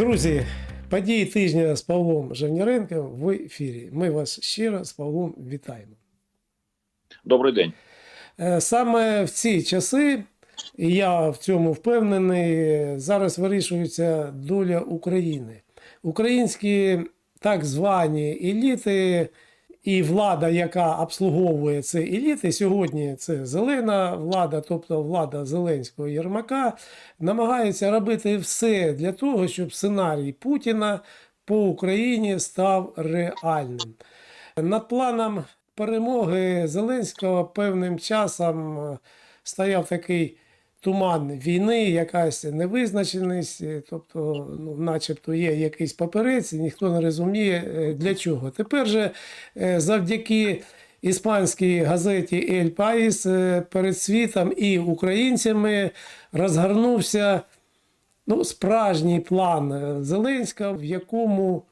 Друзі, події тижня з Павлом Жевніренком в ефірі. Ми вас щиро з Павлом вітаємо. Добрий день. Е, Саме в ці часи, і я в цьому впевнений, зараз вирішується доля України. Українські так звані еліти і влада, яка обслуговує ці еліти, сьогодні це зелена влада, тобто влада Зеленського Єрмака, намагається робити все для того, щоб сценарій Путіна по Україні став реальним. Над планом перемоги Зеленського певним часом стояв такий туман війни, якась невизначеність, е, тобто, ну, начебто є якийсь паперець, ніхто не розуміє е, для чого. Тепер же е, завдяки іспанській газеті Ель Паїс перед світом і українцями розгорнувся ну, справжній план Зеленського, в якому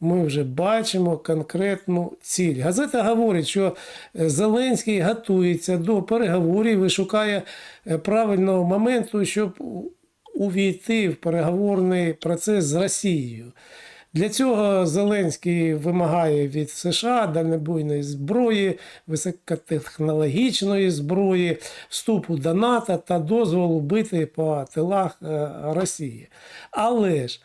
ми вже бачимо конкретну ціль. Газета говорить, що е, Зеленський готується до переговорів і шукає е, правильного моменту, щоб увійти в переговорний процес з Росією. Для цього Зеленський вимагає від США дальнобойної зброї, високотехнологічної зброї, вступу до НАТО та дозволу бити по тилах е, Росії. Але ж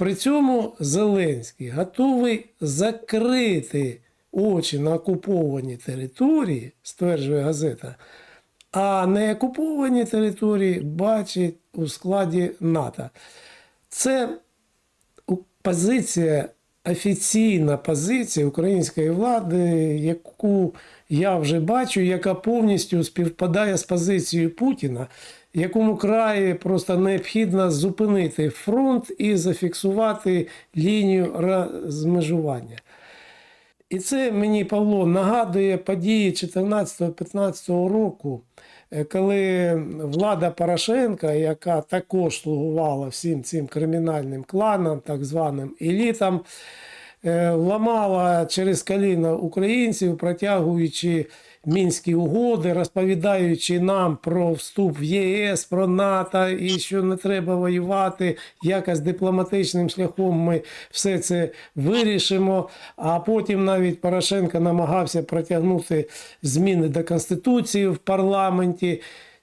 при цьому Зеленський готовий закрити очі на окуповані території, стверджує газета, а не окуповані території бачить у складі НАТО. Це позиція, офіційна позиція української влади, яку я вже бачу, яка повністю співпадає з позицією Путіна, якому краї просто необхідно зупинити фронт і зафіксувати лінію розмежування. І це мені Павло нагадує події 14-15 року, е, коли влада Порошенка, яка також слугувала всім цим кримінальним кланам, так званим елітам, е, ламала через коліна українців, протягуючи мінські угоди, розповідаючи нам про вступ в ЄС, про НАТО і що не треба воювати, якось дипломатичним шляхом ми все це вирішимо. А потім навіть Порошенко намагався протягнути зміни до Конституції в парламенті.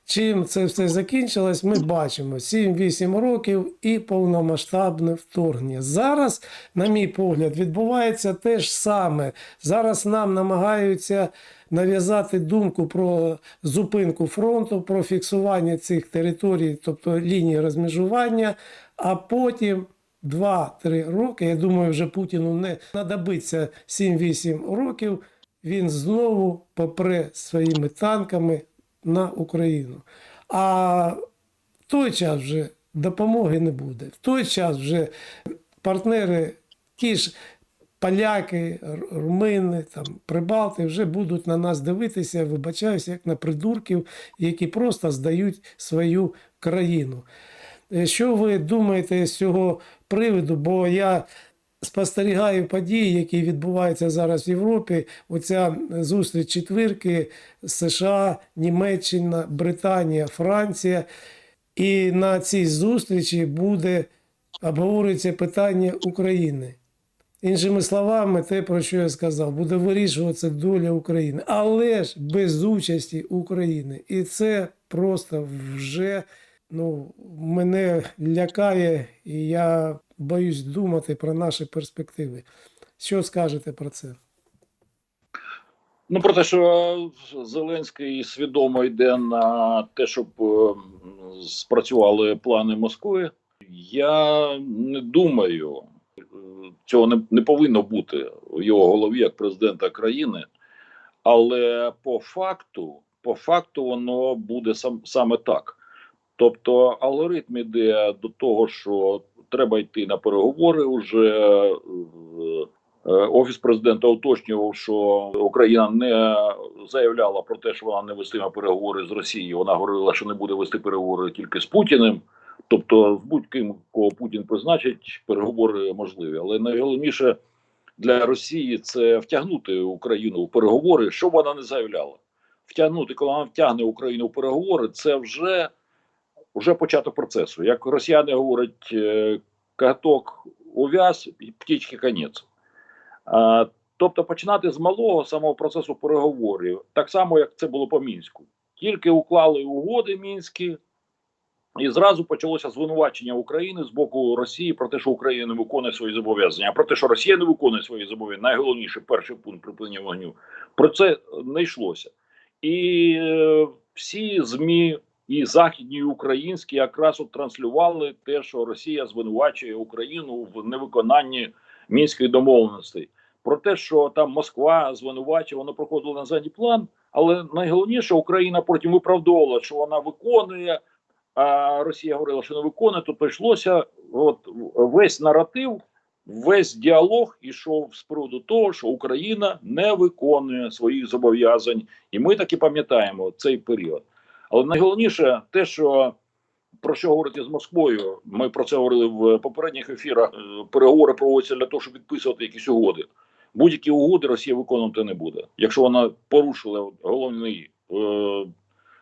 Чим це все закінчилось, ми бачимо 7-8 років і повномасштабне вторгнення. Зараз, на мій погляд, відбувається те ж саме. Зараз нам намагаються нав'язати думку про зупинку фронту, про фіксування цих територій, тобто лінії розмежування, а потім. 2-3 роки, я думаю, вже Путіну не знадобиться 7-8 років. Він знову попре своїми танками на Україну. А в той час вже допомоги не буде. В той час вже партнери, ті ж поляки, румини, там, прибалти вже будуть на нас дивитися, вибачаюся, як на придурків, які просто здають свою країну. Е, Що ви думаєте з цього приводу? Бо я спостерігаю події, які відбуваються зараз в Європі. Оця зустріч четвірки США, Німеччина, Британія, Франція. І на цій зустрічі буде обговорюється питання України. Іншими словами, те, про що я сказав, буде вирішуватися доля України, але ж без участі України. І це просто вже ну, мене лякає, і я боюсь думати про наші перспективи. Що скажете про це? Ну про те, що Зеленський свідомо йде на те, щоб е, спрацювали плани Москви. Я не думаю, цього не, не повинно бути в його голові як президента країни, але по факту, по факту, воно буде сам, саме так. Тобто алгоритм іде до того, що треба йти на переговори уже. е, Е, Офіс президента уточнював, що Україна не заявляла про те, що вона не вестиме переговори з Росією. Вона говорила, що не буде вести переговори тільки з Путіним. Тобто, з будь-ким, кого Путін призначить, переговори можливі. Але найголовніше для Росії це втягнути Україну в переговори, що вона не заявляла. Втягнути, коли вона втягне Україну в переговори, це вже, вже початок процесу. Як росіяни говорять, е, каток ув'яз, і птічки конець. Тобто починати з малого самого процесу переговорів, так само, як це було по мінську. Тільки уклали угоди мінські, і зразу почалося звинувачення України з боку Росії про те, що Україна не виконує свої зобов'язання. Про те, що Росія не виконує свої зобов'язання, найголовніше перший пункт припинення вогню. Про це не йшлося. І е, всі ЗМІ, і західні, і українські, якраз от транслювали те, що Росія звинувачує Україну в невиконанні мінських домовленостей. Про те, що там Москва звинувачує, воно проходило на задній план. Але найголовніше, Україна потім виправдовувала, що вона виконує, а Росія говорила, що не виконує, то прийшлося от весь наратив, весь діалог ішов з приводу того, що Україна не виконує своїх зобов'язань, і ми таки пам'ятаємо цей період. Але найголовніше те, що про що говорити з Москвою, ми про це говорили в попередніх ефірах. е, Переговори проводяться для того, щоб підписувати якісь угоди. Будь-які угоди Росія виконувати не буде. Якщо вона порушила головний е,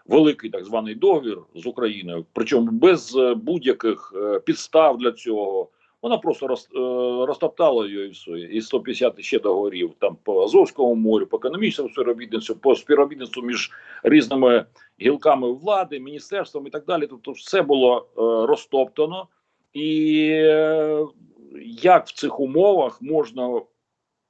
великий так званий договір з Україною, причому без е, будь-яких е, підстав для цього, вона просто роз, е, розтоптала її і все. І 150 ще договорів там по Азовському морю, по економічному співробітництву, по співробітництву між різними гілками влади, міністерством і так далі. Тобто, все було е, розтоптано, і е, як в цих умовах можна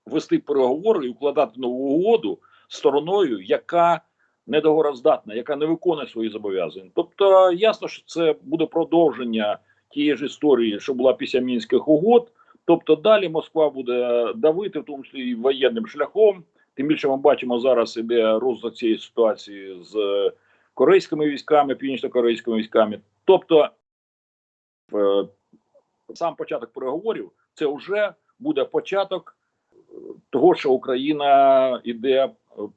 вести переговори і укладати нову угоду стороною, яка недоговороздатна, яка не виконує свої зобов'язання. Тобто, ясно, що це буде продовження тієї ж історії, що була після мінських угод. Тобто, далі Москва буде давити, в тому числі і воєнним шляхом. Тим більше ми бачимо зараз іде розвиток цієї ситуації з корейськими військами, північно-корейськими військами. Тобто, е, сам початок переговорів це вже буде початок е, того, що Україна йде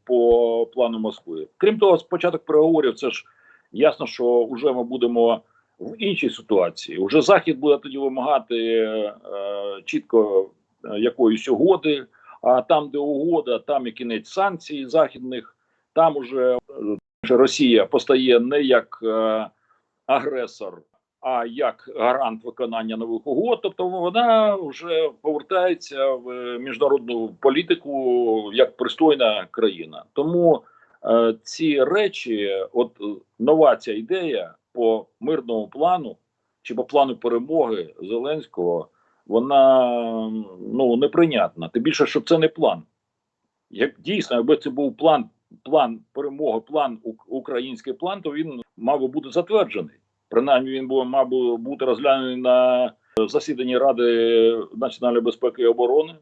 по плану Москви. Крім того, початок переговорів це ж ясно, що вже ми будемо в іншій ситуації. Уже Захід буде тоді вимагати е, чітко е, якоїсь угоди. А там, де угода, там і кінець санкцій західних, там уже е, Росія постає не як е, агресор, а як гарант виконання нових угод. Тобто вона вже повертається в міжнародну політику як пристойна країна. Тому е, ці речі, от нова ця ідея по мирному плану чи по плану перемоги Зеленського, вона ну неприйнятна. Тим більше, що це не план. Як дійсно, якби це був план, план перемоги, план український план, то він мав би бути затверджений. Принаймні, він був, мав би бути розглянений на засіданні Ради національної безпеки і оборони,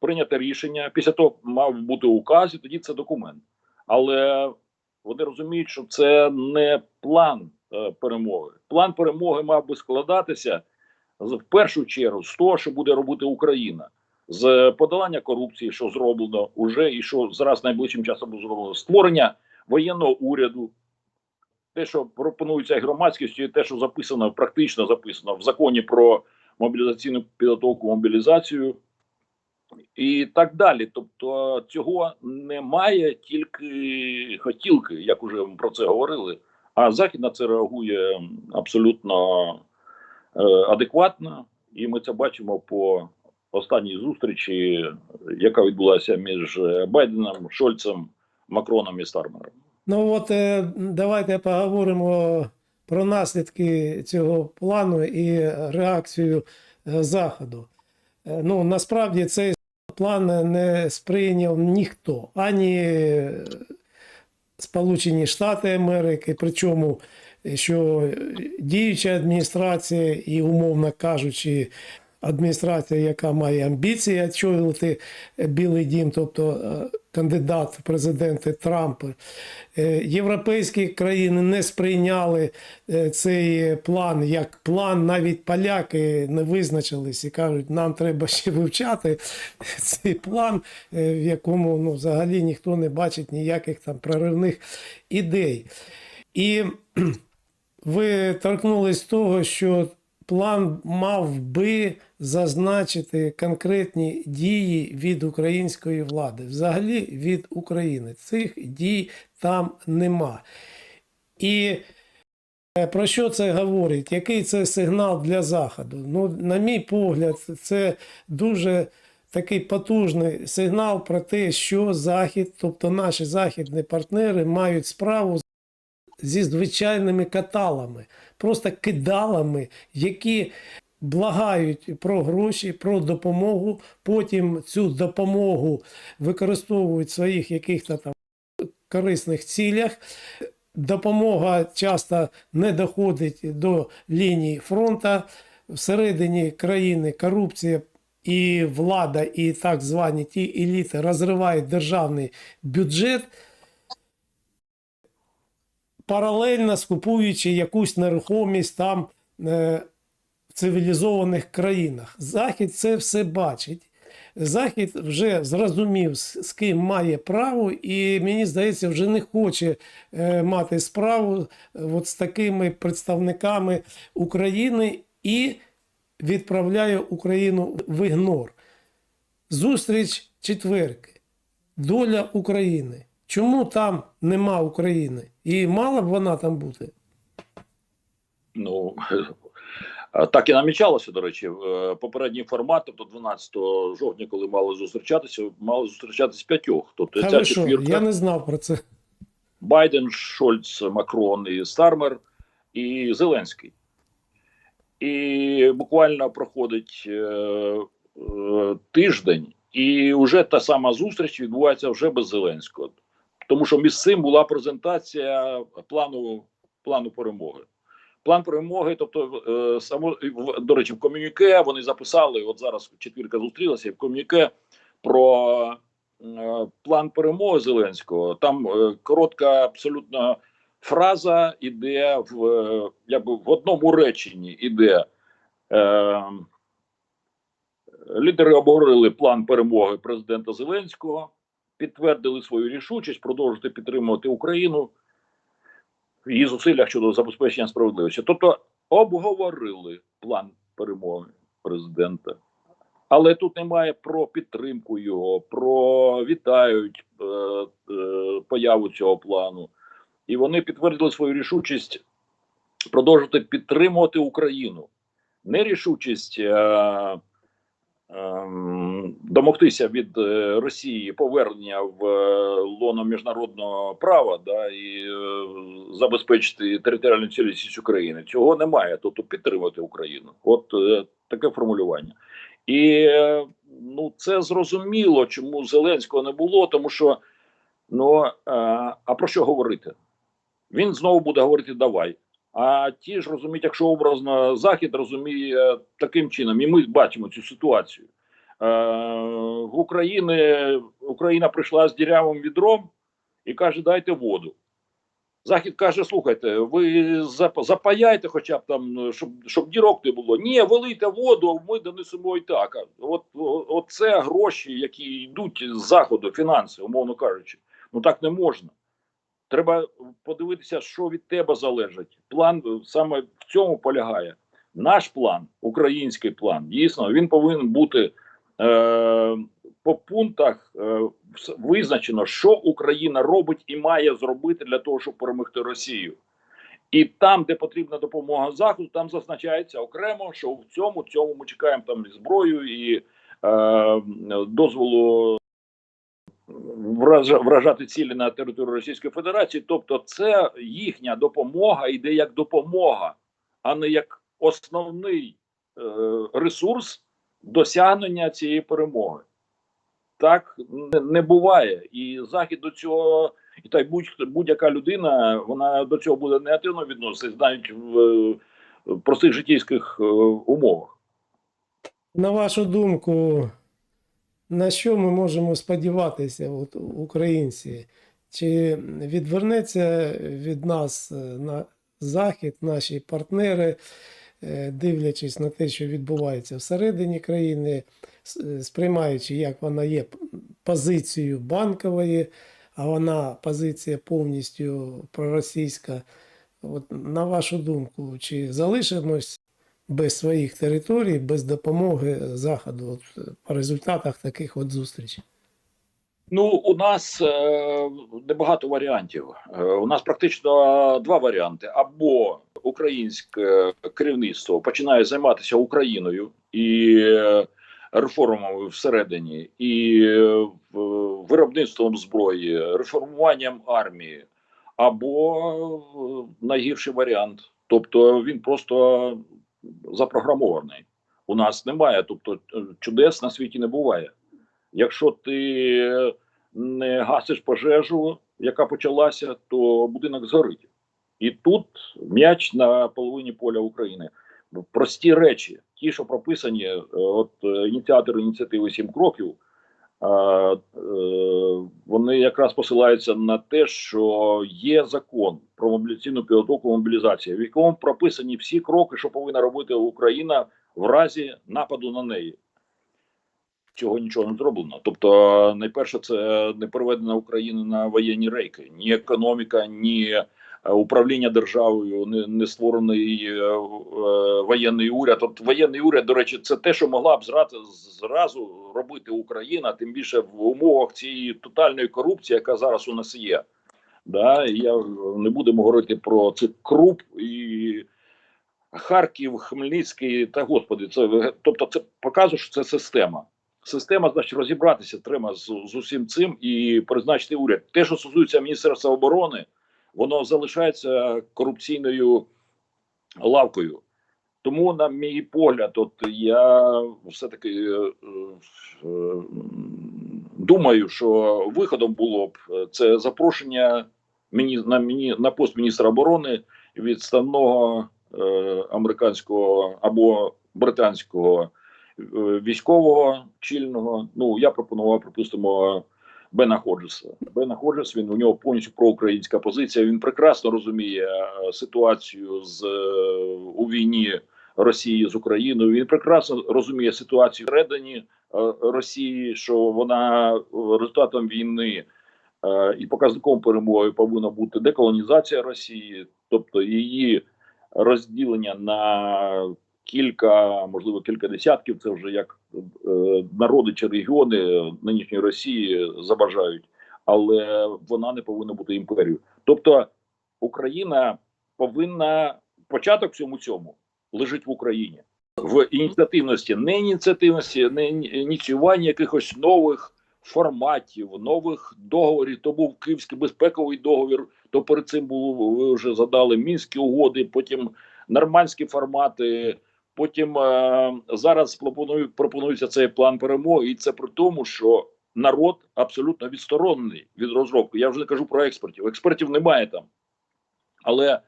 прийняте рішення. Після того мав бути указ, і тоді це документ. Але вони розуміють, що це не план перемоги. План перемоги мав би складатися в першу чергу з того, що буде робити Україна, з подолання корупції, що зроблено уже, і що зараз найближчим часом буде зроблено, створення воєнного уряду. Те, що пропонується громадськістю, і те, що записано, практично записано в законі про мобілізаційну підготовку, мобілізацію і так далі. Тобто цього немає тільки хотілки, як уже про це говорили. А Захід на це реагує абсолютно е, адекватно, і ми це бачимо по останній зустрічі, яка відбулася між е, Байденом, Шольцем, Макроном і Стармером. Ну от е, давайте поговоримо про наслідки цього плану і реакцію Заходу. Ну, насправді цей план не сприйняв ніхто, ані Сполучені Штати Америки, причому що діюча адміністрація і, умовно кажучи, адміністрація, яка має амбіції очолити Білий Дім, тобто е, кандидат в президенти Трамп, е, європейські країни не сприйняли е, цей план як план. Навіть поляки не визначились і кажуть, нам треба ще вивчати цей план, е, в якому ну, взагалі ніхто не бачить ніяких там проривних ідей. І ви торкнулись того, що план мав би зазначити конкретні дії від української влади, взагалі від України. Цих дій там нема. І Е, Про що це говорить? Який це сигнал для Заходу? Ну, на мій погляд, це дуже такий потужний сигнал про те, що Захід, тобто наші західні партнери, мають справу зі звичайними каталами, просто кидалами, які благають про гроші, про допомогу. Потім цю допомогу використовують в своїх яких-то там корисних цілях. Допомога часто не доходить до лінії фронту. Всередині країни корупція і влада, і так звані ті еліти розривають державний бюджет, паралельно скупуючи якусь нерухомість там е, в цивілізованих країнах. Захід це все бачить. Захід вже зрозумів, з ким має право, і мені здається, вже не хоче е, мати справу е, от з такими представниками України і відправляє Україну в ігнор. Зустріч четверки. Доля України. Чому там нема України? І мала б вона там бути? Ну так і намічалося, до речі, е, попередній формат, тобто 12 жовтня, коли мали зустрічатися, мали зустрічатися п'ятьох. Тобто Та ця ви що? четвірка Я не знав про це. Байден, Шольц, Макрон і Стармер і Зеленський. І буквально проходить е, е, тиждень, і вже та сама зустріч відбувається вже без Зеленського. Тому що між цим була презентація плану, плану перемоги. План перемоги, тобто е, само до речі, в ком'юніке вони записали. От зараз четвірка зустрілася в ком'юніке про е, план перемоги Зеленського. Там е, коротка абсолютно фраза іде в якби в одному реченні. Іде лідери обговорили план перемоги президента Зеленського, підтвердили свою рішучість продовжити підтримувати Україну в її зусиллях щодо забезпечення справедливості. Тобто обговорили план перемоги президента. Але тут немає про підтримку його, про вітають е, е, появу цього плану. І вони підтвердили свою рішучість продовжити підтримувати Україну. Не рішучість е, домогтися від е, Росії повернення в е, лоно міжнародного права да, і е, забезпечити територіальну цілісність України. Цього немає. Тобто підтримати Україну. От таке формулювання. І ну це зрозуміло, чому Зеленського не було, тому що ну а про що говорити? Він знову буде говорити давай. А ті ж розуміють, якщо образно Захід розуміє таким чином, і ми бачимо цю ситуацію. Е, в Україні Україна прийшла з дірявим відром і каже: дайте воду. Захід каже: слухайте, ви запаяйте, хоча б там, щоб, щоб дірок не було. Ні, вилийте воду, ми донесемо і так. От, от це гроші, які йдуть з заходу, фінанси, умовно кажучи. Ну так не можна. Треба подивитися, що від тебе залежить. План е, саме в цьому полягає. Наш план, український план, дійсно, він повинен бути е, по пунктах е, визначено, що Україна робить і має зробити для того, щоб перемогти Росію. І там, де потрібна допомога Заходу, там зазначається окремо, що в цьому цьому ми чекаємо там і зброю і е, дозволу вражати цілі на територію Російської Федерації. Тобто, це їхня допомога йде як допомога, а не як основний е, ресурс досягнення цієї перемоги. Так не, буває. І Захід до цього, і та будь-яка людина, вона до цього буде негативно відноситись, навіть в, простих житейських е, умовах. На вашу думку, на що ми можемо сподіватися, от, українці? Чи відвернеться від нас е, на Захід, наші партнери, е, дивлячись на те, що відбувається всередині країни, е, сприймаючи, як вона є позицією банкової, а вона позиція повністю проросійська. От, на вашу думку, чи залишимось без своїх територій, без допомоги Заходу от, е, по результатах таких от зустрічей? Ну, у нас е, небагато варіантів. Е, у нас практично два варіанти: або українське керівництво починає займатися Україною і е, реформами всередині, і е, виробництвом зброї, реформуванням армії, або е, найгірший варіант. Тобто він просто запрограмований. У нас немає, тобто е, чудес на світі не буває. Якщо ти не гасиш пожежу, яка почалася, то будинок згорить. І тут м'яч на половині поля України. Прості речі, ті, що прописані, е, от е, ініціатори ініціативи «Сім кроків, вони якраз посилаються на те, що є закон про мобілізаційну підготовку мобілізації, в якому прописані всі кроки, що повинна робити Україна в разі нападу на неї. Цього нічого не зроблено. Тобто, найперше, це не переведена Україна на воєнні рейки, ні економіка, ні е, управління державою, не, не створений е, е, воєнний уряд. От воєнний уряд, до речі, це те, що могла б зразу, зразу робити Україна, тим більше в умовах цієї тотальної корупції, яка зараз у нас є. Да, я не будемо говорити про цих круп і Харків, Хмельницький та господи, це тобто, це показує, що це система. Система, значить, розібратися треба з, з усім цим і призначити уряд. Те, що стосується Міністерства оборони, воно залишається корупційною лавкою. Тому, на мій погляд, от я все-таки е, е, думаю, що виходом було б е, це запрошення мені на мені на пост міністра оборони відставного е, американського або британського е, військового чільного. Ну я пропонував, припустимо, Бена Ходжеса. Бена Ходжес, він у нього повністю проукраїнська позиція. Він прекрасно розуміє е, ситуацію з е, у війні Росії з Україною. Він прекрасно розуміє ситуацію всередині е, Росії, що вона результатом війни і показником перемоги повинна бути деколонізація Росії, тобто її розділення на кілька, можливо, кілька десятків. Це вже як народи чи регіони нинішньої Росії забажають, але вона не повинна бути імперією. Тобто Україна повинна початок всьому цьому лежить в Україні в ініціативності, не ініціативності, не ініціювання якихось нових форматів, нових договорів. То був Київський безпековий договір. То перед цим було ви вже задали мінські угоди, потім нормандські формати. Потім е, зараз пропонують пропонується цей план перемоги, і це при тому, що народ абсолютно відсторонений від розробки. Я вже не кажу про експертів. Експертів немає там, але е,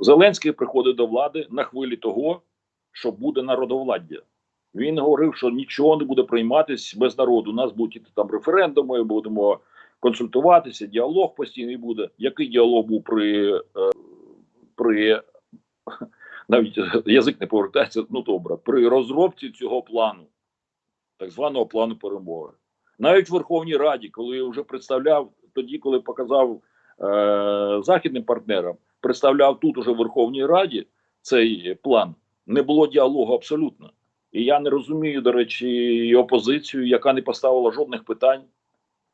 Зеленський приходить до влади на хвилі того, що буде народовладдя. Він говорив, що нічого не буде прийматись без народу. У нас будуть там референдуми, будемо консультуватися, діалог постійний буде. Який діалог був при, е, при навіть язик не повертається, ну добре, при розробці цього плану, так званого плану перемоги. Навіть в Верховній Раді, коли я вже представляв, тоді, коли показав е, західним партнерам, представляв тут уже в Верховній Раді цей план, не було діалогу абсолютно. І я не розумію, до речі, і опозицію, яка не поставила жодних питань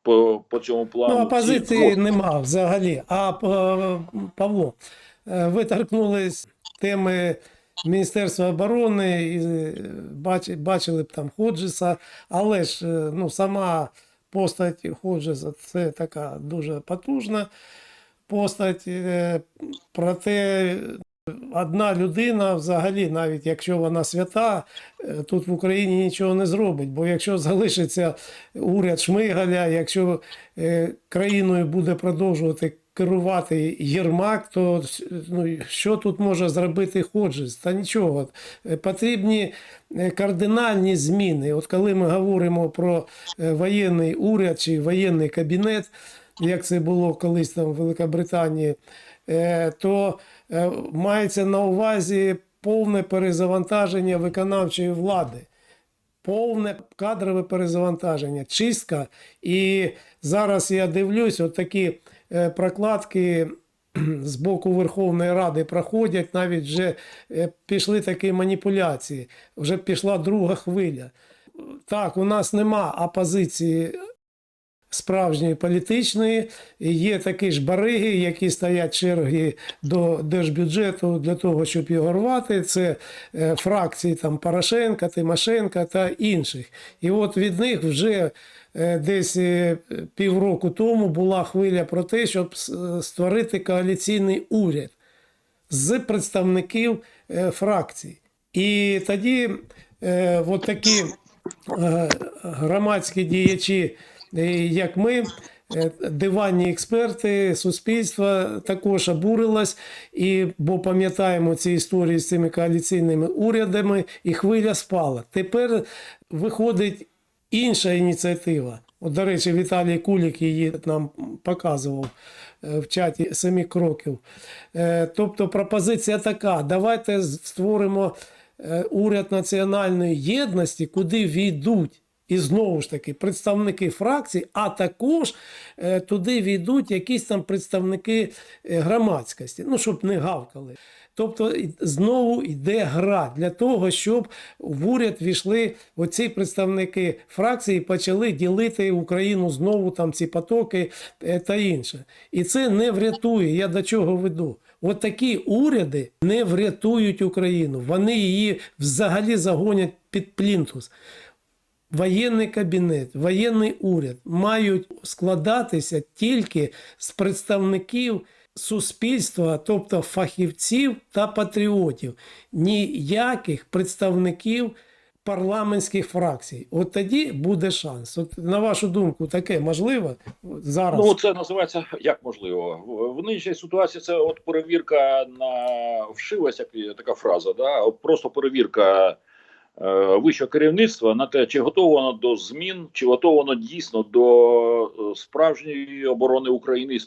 по, по цьому плану. Ну, опозиції нема взагалі. А е, Павло, е, ви торкнулись теми Міністерства оборони, і е, бачили б там Ходжеса, але ж е, ну, сама постать Ходжеса це така дуже потужна постать. е, Проте одна людина взагалі, навіть якщо вона свята, тут в Україні нічого не зробить. Бо якщо залишиться уряд Шмигаля, якщо країною буде продовжувати керувати Єрмак, то ну, що тут може зробити Ходжес? Та нічого. Е, Потрібні е, кардинальні зміни. От коли ми говоримо про е, воєнний уряд чи воєнний кабінет, як це було колись там в Великобританії, то мається на увазі повне перезавантаження виконавчої влади повне кадрове перезавантаження, чистка. І зараз я дивлюсь, от такі прокладки з боку Верховної Ради проходять, навіть вже е, пішли такі маніпуляції, вже пішла друга хвиля. Так, у нас нема опозиції справжньої політичної. Є такі ж бариги, які стоять черги до держбюджету для того, щоб його рвати. Це е, фракції там Порошенка, Тимошенка та інших. І от від них вже е, десь е, півроку тому була хвиля про те, щоб створити коаліційний уряд з представників е, фракцій. І тоді е, от такі е, громадські діячі, е, як ми, е, диванні експерти, суспільство також обурилось, і, бо пам'ятаємо ці історії з цими коаліційними урядами, і хвиля спала. Тепер виходить інша ініціатива. От, до речі, Віталій Кулік її нам показував е, в чаті семи кроків. Е, Тобто пропозиція така: давайте створимо е, уряд національної єдності, куди війдуть. І знову ж таки представники фракцій, а також туди війдуть якісь там представники громадськості, ну щоб не гавкали. Тобто знову йде гра для того, щоб в уряд війшли оці представники фракції і почали ділити Україну знову там ці потоки е, та інше. І це не врятує. Я до чого веду. От такі уряди не врятують Україну. Вони її взагалі загонять під плінтус. Воєнний кабінет, воєнний уряд мають складатися тільки з представників суспільства, тобто фахівців та патріотів, ніяких представників парламентських фракцій. От тоді буде шанс. От на вашу думку, таке можливо зараз. Ну, це називається як можливо. В- нинішній ситуації це от перевірка на вшивость, як така фраза, да? просто перевірка вищого керівництва на те, чи готово воно до змін, чи готово воно дійсно до е, справжньої оборони України і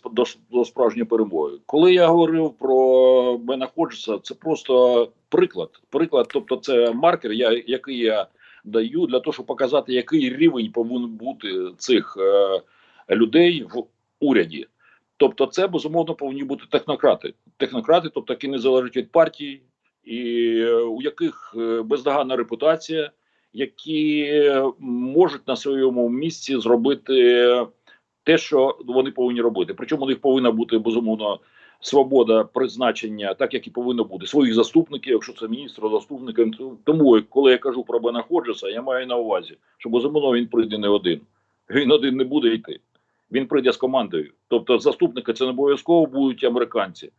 до справжньої перемоги. Коли я говорив про Бена Ходжеса, це просто приклад. Приклад, тобто, це маркер, я, який я даю для того, щоб показати, який рівень повинен бути цих е, людей в уряді. Тобто, це безумовно повинні бути технократи. Технократи, тобто, які не залежать від партії, і е, у яких е, бездоганна репутація, які е, можуть на своєму місці зробити те, що вони повинні робити. Причому у них повинна бути безумовно свобода призначення, так як і повинно бути своїх заступників, якщо це міністр, заступники. Тому, коли я кажу про Бена Ходжеса, я маю на увазі, що безумовно він прийде не один. Він один не буде йти. Він прийде з командою. Тобто, заступники це не обов'язково будуть американці.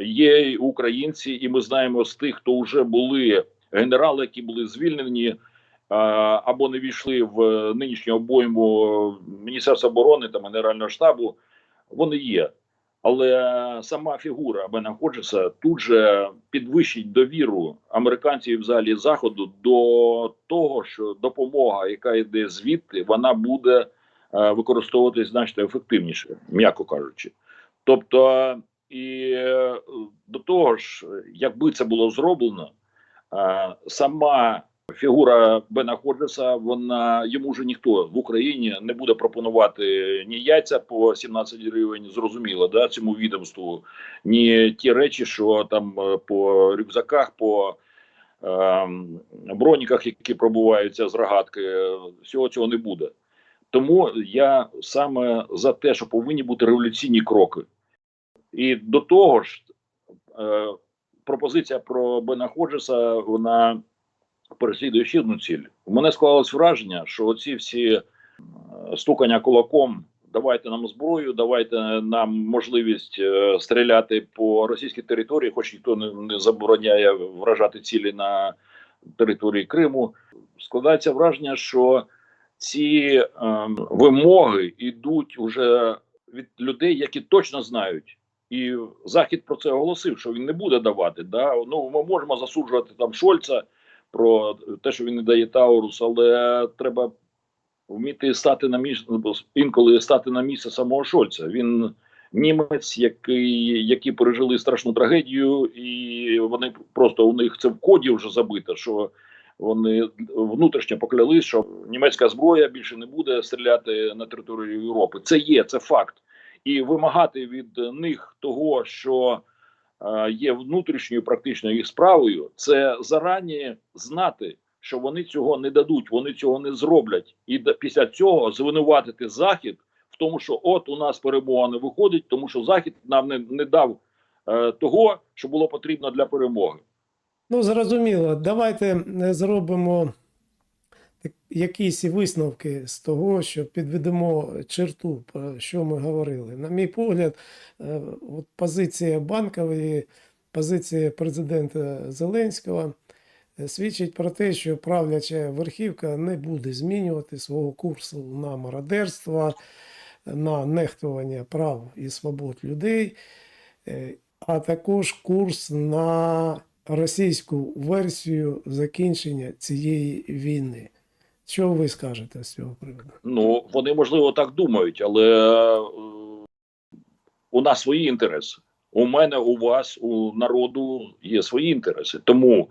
Є українці, і ми знаємо з тих, хто вже були генерали, які були звільнені або не війшли в е, нинішню обойму Міністерства оборони та Генерального штабу. Вони є. Але сама фігура Бена Ходжеса тут же підвищить довіру американців в залі заходу до того, що допомога, яка йде звідти, вона буде е, використовуватись значно ефективніше, м'яко кажучи. Тобто, і е, до того ж, якби це було зроблено, е, сама фігура Бена Ходжеса, вона йому вже ніхто в Україні не буде пропонувати ні яйця по 17 гривень, зрозуміло, да, цьому відомству, ні ті речі, що там е, по рюкзаках, по броніках, які пробуваються з рогатки, всього цього не буде. Тому я саме за те, що повинні бути революційні кроки. І до того ж, е, пропозиція про Бена Ходжеса, вона переслідує ще одну ціль. У мене склалось враження, що оці всі е, стукання кулаком. Давайте нам зброю, давайте нам можливість е, стріляти по російській території, хоч ніхто не, забороняє вражати цілі на території Криму. Складається враження, що ці е, вимоги йдуть уже від людей, які точно знають. І Захід про це оголосив, що він не буде давати. Да? Ну, ми можемо засуджувати там Шольца про те, що він не дає Таурус, але треба вміти стати на місце інколи стати на місце самого Шольца. Він німець, який, які пережили страшну трагедію, і вони просто у них це в коді вже забито, що вони внутрішньо поклялись, що німецька зброя більше не буде стріляти на територію Європи. Це є, це факт. І вимагати від них того, що е, є внутрішньою практично їх справою, це зарані знати, що вони цього не дадуть, вони цього не зроблять, і після цього звинуватити захід в тому, що от у нас перемога не виходить, тому що Захід нам не, не дав е, того, що було потрібно для перемоги. Ну, зрозуміло. Давайте е, зробимо якісь висновки з того, що підведемо черту, про що ми говорили. На мій погляд, е, от позиція банкової, позиція президента Зеленського е, свідчить про те, що правляча верхівка не буде змінювати свого курсу на мародерство, на нехтування прав і свобод людей, е, а також курс на російську версію закінчення цієї війни. Що ви скажете з цього приводу? Ну, вони можливо так думають, але е, у нас свої інтереси. У мене, у вас, у народу є свої інтереси. Тому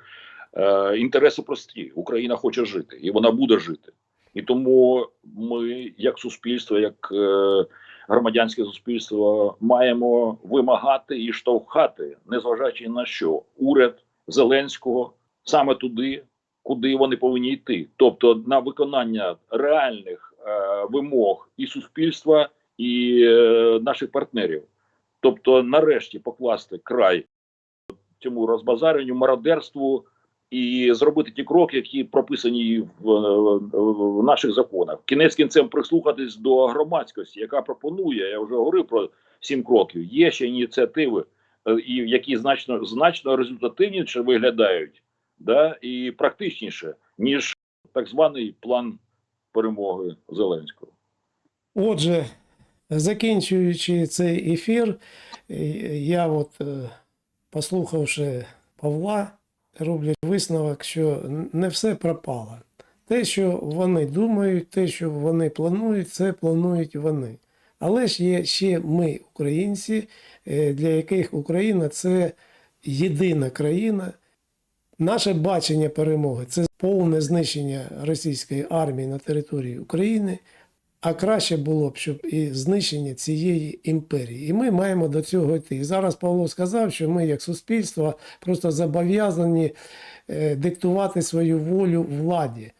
е, інтереси прості. Україна хоче жити, і вона буде жити. І тому ми, як суспільство, як е, громадянське суспільство, маємо вимагати і штовхати, незважаючи на що, уряд Зеленського саме туди, куди вони повинні йти, тобто на виконання реальних е, вимог і суспільства, і е, наших партнерів. Тобто, нарешті покласти край цьому розбазаренню, мародерству і зробити ті кроки, які прописані в, в наших законах. Кінець кінцем прислухатись до громадськості, яка пропонує. Я вже говорив про сім кроків. Є ще ініціативи, е, які значно значно результативніше виглядають, да, і практичніше, ніж так званий план перемоги Зеленського. Отже, закінчуючи цей ефір, е, я от, е, послухавши Павла, роблять висновок, що не все пропало. Те, що вони думають, те, що вони планують, це планують вони. Але ж є ще ми, українці, е, для яких Україна це єдина країна. Наше бачення перемоги це повне знищення російської армії на території України. А краще було б, щоб і знищення цієї імперії. І ми маємо до цього йти. І зараз Павло сказав, що ми, як суспільство, просто зобов'язані е, диктувати свою волю владі.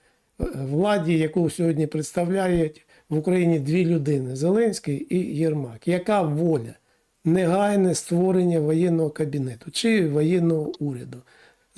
Владі, яку сьогодні представляють в Україні дві людини Зеленський і Єрмак. Яка воля? Негайне створення воєнного кабінету чи воєнного уряду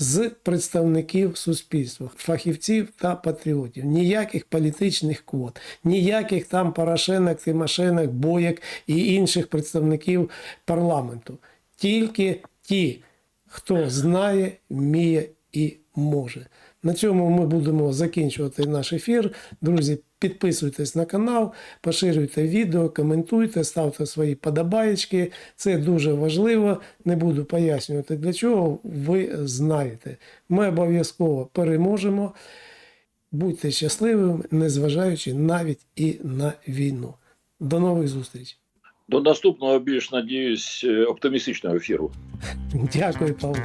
з представників суспільства, фахівців та патріотів. Ніяких політичних квот, ніяких там Порошенок, Тимошенок, Боєк і інших представників парламенту. Тільки ті, хто знає, вміє і може. На цьому ми будемо закінчувати наш ефір. Друзі, підписуйтесь на канал, поширюйте відео, коментуйте, ставте свої подобаєчки. Це дуже важливо. Не буду пояснювати для чого. Ви знаєте. Ми обов'язково переможемо. Будьте щасливими, незважаючи навіть і на війну. До нових зустрічей. До наступного більш надіюсь оптимістичного ефіру. Дякую, Павло.